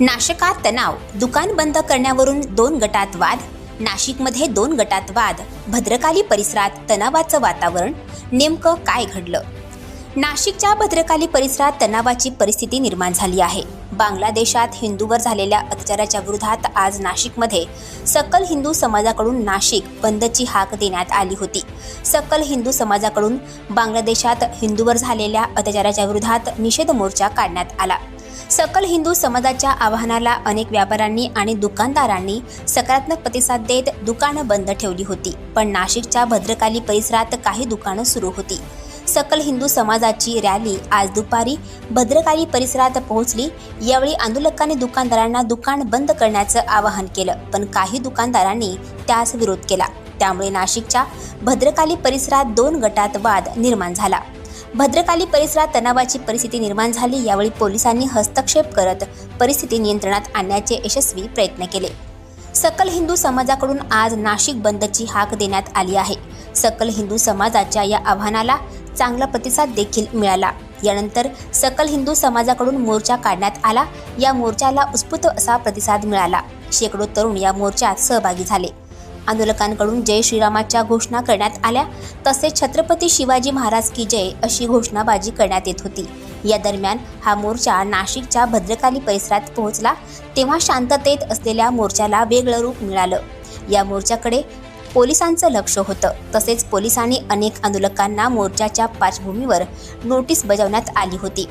नाशकात तणाव दुकान बंद करण्यावरून दोन गटात वाद नाशिकमध्ये दोन गटात वाद भद्रकाली परिसरात तणावाचं वातावरण नेमकं काय घडलं? नाशिकच्या भद्रकाली परिसरात तणावाची परिस्थिती निर्माण झाली आहे. बांगलादेशात हिंदूवर झालेल्या अत्याचाराच्या विरोधात आज नाशिकमध्ये सकल हिंदू समाजाकडून नाशिक बंदची हाक देण्यात आली होती. सकल हिंदू समाजाकडून बांगलादेशात हिंदूवर झालेल्या अत्याचाराच्या विरोधात निषेध मोर्चा काढण्यात आला. सकल हिंदू समाजाच्या आवाहनाला अनेक व्यापाऱ्यांनी आणि दुकानदारांनी सकारात्मक प्रतिसाद देत दुकानं बंद ठेवली होती. पण नाशिकच्या भद्रकाली परिसरात काही दुकानं सुरू होती. सकल हिंदू समाजाची रॅली आज दुपारी भद्रकाली परिसरात पोहोचली. यावेळी आंदोलकांनी दुकानदारांना दुकान बंद करण्याचं आवाहन केलं पण काही दुकानदारांनी त्यास विरोध केला. त्यामुळे नाशिकच्या भद्रकाली परिसरात दोन गटात वाद निर्माण झाला. भद्रकाली परिसरात तणावाची परिस्थिती निर्माण झाली यावेळी पोलिसांनी हस्तक्षेप करत परिस्थिती नियंत्रणात आणण्याचे यशस्वी प्रयत्न केले. सकल हिंदू समाजाकडून आज नाशिक बंदची हाक देण्यात आली आहे. सकल हिंदू समाजाच्या या आव्हानाला चांगला प्रतिसाद देखील मिळाला. यानंतर सकल हिंदू समाजाकडून मोर्चा काढण्यात आला या मोर्चाला उत्स्फूर्त असा प्रतिसाद मिळाला. शेकडो तरुण या मोर्चात सहभागी झाले. आंदोलकांकडून जय श्रीरामाच्या घोषणा करण्यात आल्या. तसेच छत्रपती शिवाजी महाराज की जय अशी घोषणाबाजी करण्यात येत होती. या दरम्यान हा मोर्चा नाशिकच्या भद्रकाली परिसरात पोहोचला. तेव्हा शांततेत असलेल्या मोर्चाला वेगळं रूप मिळालं. या मोर्चाकडे पोलिसांचं लक्ष होतं. तसेच पोलिसांनी अनेक आंदोलकांना मोर्चाच्या पार्श्वभूमीवर नोटीस बजावण्यात आली होती.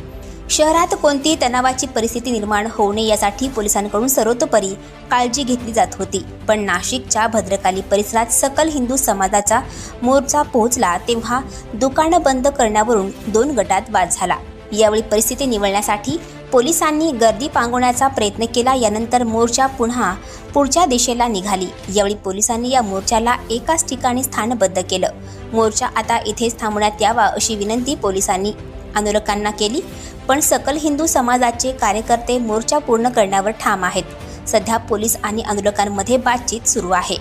शहरात कोणतीही तणावाची परिस्थिती निर्माण होऊ नये यासाठी पोलिसांकडून सर्वतोपरी काळजी घेतली जात होती. पण नाशिकच्या भद्रकाली परिसरात सकल हिंदू समाजाचा मोर्चा पोहोचला तेव्हा दुकानं बंद करण्यावरून दोन गटात वाद झाला. यावेळी परिस्थिती निवळण्यासाठी पोलिसांनी गर्दी पांगवण्याचा प्रयत्न केला यानंतर मोर्चा पुन्हा पुढच्या दिशेला निघाली. यावेळी पोलिसांनी या मोर्चाला एकाच ठिकाणी स्थानबद्ध केलं. मोर्चा आता इथेच थांबवण्यात यावा अशी विनंती पोलिसांनी आंदोलकांना केली. पण सकल हिंदू समाजाचे कार्यकर्ते मोर्चा पूर्ण करण्यावर ठाम आहेत. सध्या पोलीस आणि आंदोलकांमध्ये बातचीत सुरू आहे.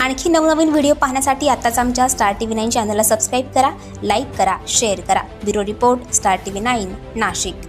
आणखी नवनवीन व्हिडिओ पाहण्यासाठी आताच आमच्या स्टार टी व्ही नाईन चॅनलला सबस्क्राईब करा लाईक करा शेअर करा. Bureau report star T V nine Nashik.